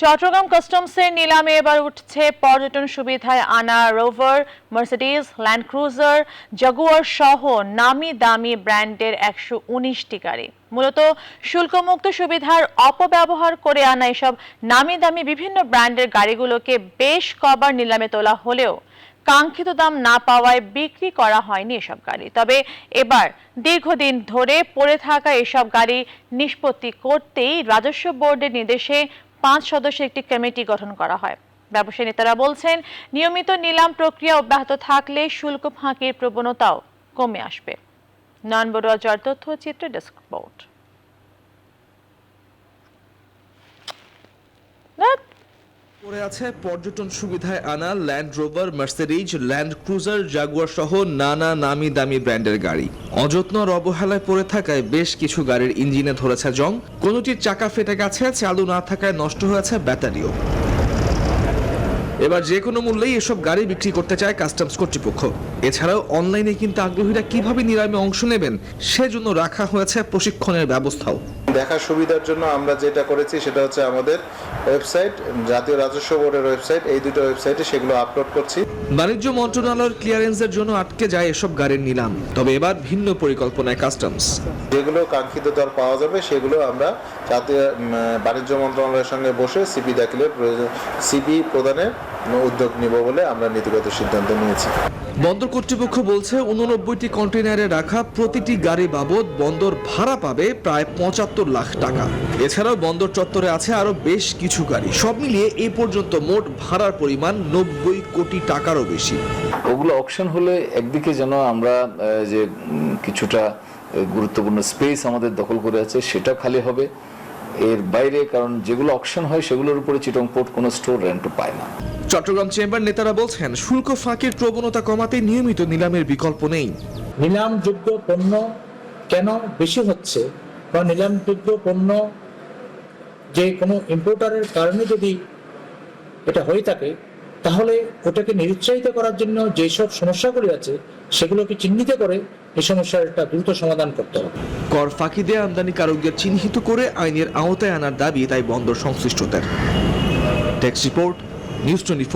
চট্টগ্রাম কাস্টমসের নিলামে এবার উঠছে পর্যটন সুবিধায় আনা rover, Mercedes, land cruiser, jaguar সহ নামি দামি ব্র্যান্ডের একশো উনিশটি গাড়ি। মূলত শুল্কমুক্ত সুবিধার অপব্যবহার করে আনা এসব নামি দামি বিভিন্ন ব্র্যান্ডের গাড়িগুলোকে বেশ কবার নিলামে তোলা হলেও কাঙ্ক্ষিত দাম না পাওয়ায় বিক্রি করা হয়নি এসব গাড়ি। তবে এবার দীর্ঘদিন ধরে পড়ে থাকা এসব গাড়ি নিষ্পত্তি করতেই রাজস্ব বোর্ডের নির্দেশে পাঁচ সদস্যের একটি কমিটি গঠন করা হয়। ব্যবসায়ী নেতারা বলছেন, নিয়মিত নিলাম প্রক্রিয়া অব্যাহত থাকলে শুল্ক ফাঁকির প্রবণতাও কমে আসবে। নন বড়ুয়া তথ্য চিত্র ডেস্ক পড়ে আছে পর্যটন সুবিধায় আনা land rover Mercedes land cruiser jaguar সহ নানা নামি দামি ব্র্যান্ডের গাড়ি। অযত্ন অবহেলায় পড়ে থাকায় বেশ কিছু গাড়ির ইঞ্জিনে ধরেছে জং। কোনোটির চাকা ফেটে গেছে, চালু না থাকায় নষ্ট হয়েছে ব্যাটারিও। এবার যে কোনো মূল্যেই এসব গাড়ি বিক্রি করতে চায় কাস্টমস কর্তৃপক্ষ। এছাড়াও অনলাইনে কিনতে আগ্রহীরা কীভাবে নিলামে অংশ নেবেন, সেজন্য রাখা হয়েছে প্রশিক্ষণের ব্যবস্থাও। দেখার সুবিধার জন্য আমরা যেটা করেছি সেটা হচ্ছে আমাদের ওয়েবসাইট জাতীয় রাজস্ব বোর্ডের ওয়েবসাইট। এই দুটো ওয়েবসাইটে সেগুলো আপলোড করছি। বাণিজ্য মন্ত্রণালয়ের ক্লিয়ারেন্সের জন্য আটকে যায় এসব গাড়ির নিলাম। তবে এবার ভিন্ন পরিকল্পনায় কাস্টমস যেগুলো কাঙ্ক্ষিত দর পাওয়া যাবে সেগুলো আমরা জাতীয় বাণিজ্য মন্ত্রণালয়ের সঙ্গে বসে সিপি দাখিলের প্রয়োজন সিপি প্রদানের উদ্যোগ নিব বলে আমরা নীতিগত সিদ্ধান্ত নিয়েছি। বন্দর কর্তৃপক্ষ বলছে উননব্বইটি কন্টেনারে রাখা প্রতিটি গাড়ি বাবদ বন্দর ভাড়া পাবে প্রায় পঁচাত্তর লাখ টাকা। এছাড়াও বন্দর চত্বরে আছে আরও বেশ কিছু গাড়ি। সব মিলিয়ে এ পর্যন্ত মোট ভাড়ার পরিমাণ নব্বই কোটি টাকারও বেশি। ওগুলো অপশন হলে একদিকে যেন আমরা যে কিছুটা গুরুত্বপূর্ণ স্পেস আমাদের দখল করে আছে সেটা খালি হবে। এর বাইরে কারণ যেগুলো অকশন হয় সেগুলোর উপরে চিটং পোর্ট কোনো স্টোর রেন্ট পায় না। চট্টগ্রাম চেম্বার নেতারা বলছেন শুল্ক ফাঁকির প্রবণতা কমাতে নিয়মিত নিলামের বিকল্প নেই। নিলামযোগ্য পণ্য কেন বেশি হচ্ছে? বা নিলামযোগ্য পণ্য যে কোনো ইম্পোর্টারের কারণে যদি এটা হয়ে থাকে, তাহলে ওটাকে নিরুৎসাহিত করার জন্য যেসব সমস্যাগুলি আছে, সেগুলোকে চিহ্নিত করে এই সমস্যার একটা দ্রুত সমাধান করতে হবে। কর ফাঁকি দিয়ে আমদানিকারকদের চিহ্নিত করে আইনের আওতায় আনার দাবি তাই বন্দর সংশ্লিষ্টদের। Text report news twenty